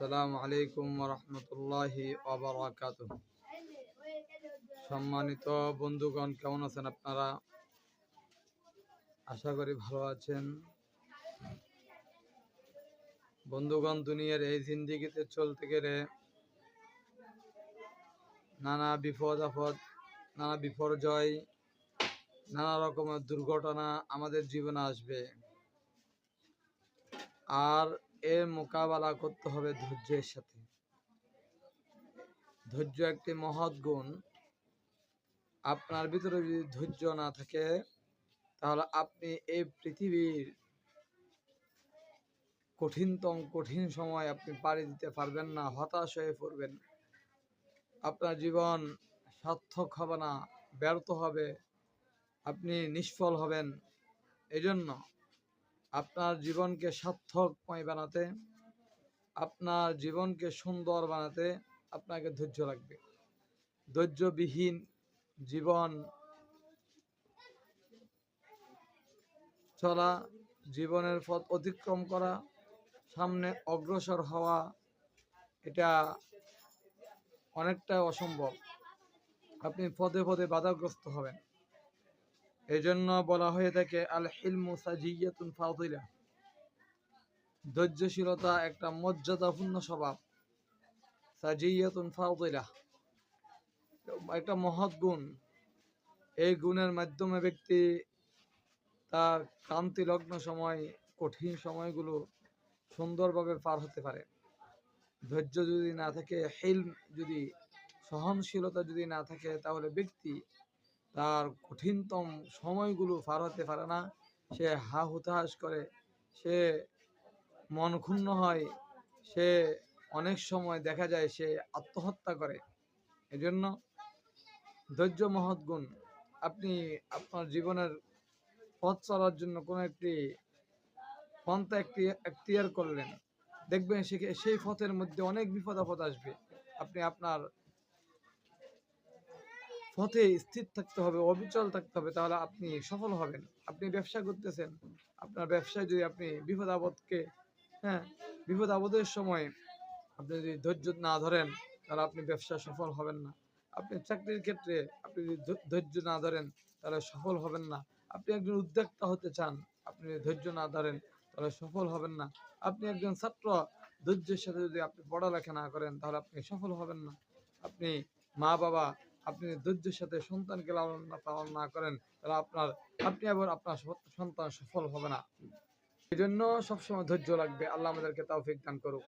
আসসালামু আলাইকুম রহমতুল্লাহি অবরাকাত সম্মানিত বন্ধুগণ, কেমন আছেন আপনারা? আশা করি ভালো আছেন। বন্ধুগণ, দুনিয়ার এই জিন্দিগিতে চলতে গেলে নানা বিপদ আপদ নানা বিপর্যয়, নানা রকমের দুর্ঘটনা আমাদের জীবনে আসবে। আর এর মোকাবেলা করতে হবে ধৈর্যের সাথে। ধৈর্য একটি মহৎ গুণ। আপনার ভিতরে যদি ধৈর্য না থাকে, তাহলে আপনি এই পৃথিবীর কঠিনতম কঠিন সময় আপনি পাড়ি দিতে পারবেন না, হতাশ হয়ে পড়বেন। আপনার জীবন সার্থক হবে না, ব্যর্থ হবে। আপনি নিষ্ফল হবেন। এজন্য আপনার জীবনকে সার্থকময় বানাতে, আপনার জীবনকে সুন্দর বানাতে আপনাকে ধৈর্য লাগবে। ধৈর্যবিহীন জীবন চলা, জীবনের পথ অতিক্রম করা, সামনে অগ্রসর হওয়া, এটা অনেকটা অসম্ভব। আপনি পদে পদে বাধাগ্রস্ত হবেন। এই জন্য বলা হয়ে থাকে আল হিলমু সাজিয়াতুন ফাদিলা। ধৈর্যশীলতা একটা মর্যাদাপূর্ণ স্বভাব। সাজিয়াতুন ফাদিলা। একটা মহৎ গুণ। এই গুণের মাধ্যমে ব্যক্তি তার ক্রান্তি লগ্ন সময়, কঠিন সময়গুলো সুন্দরভাবে পার হতে পারে। ধৈর্য যদি না থাকে, হিলম যদি, সহনশীলতা যদি না থাকে, তাহলে ব্যক্তি তার কঠিনতম সময়গুলো পার হতে পারে না। সে হা হুতাশ করে, সে মন ক্ষুণ্ণ হয়, সে অনেক সময় দেখা যায় সে আত্মহত্যা করে। এজন্য ধৈর্য মহৎ গুণ, আপনি আপনার জীবনের পথ চলার জন্য কোনো একটি পন্থা একটি এখতিয়ার করলেন। দেখবেন সে সেই পথের মধ্যে অনেক বিপদ আপদ আসবে। আপনি আপনার পথে স্থির থাকতে হবে, অবিচল থাকতে হবে, তাহলে আপনি সফল হবেন। আপনি ব্যবসা করতেছেন, আপনার ব্যবসায় যদি আপনি বিপদ আপদকে হ্যাঁ বিপদ আপদের সময় আপনি যদি ধৈর্য না ধরেন, তাহলে আপনি ব্যবসা সফল হবেন না। আপনি চাকরির ক্ষেত্রে আপনি যদি ধৈর্য না ধরেন, তাহলে সফল হবেন না। আপনি একজন উদ্যোক্তা হতে চান, আপনি যদি ধৈর্য না ধরেন, তাহলে সফল হবেন না। আপনি একজন ছাত্র, ধৈর্যের সাথে যদি আপনি পড়ালেখা না করেন, তাহলে আপনি সফল হবেন না। আপনি মা বাবা আপনি ধৈর্যের সাথে সন্তানকে লালন পালন না করেন, তাহলে আপনার আপনি আবার আপনার সন্তান সফল হবে না। এই জন্য সবসময় ধৈর্য লাগবে। আল্লাহ আমাদেরকে তৌফিক দান করুক।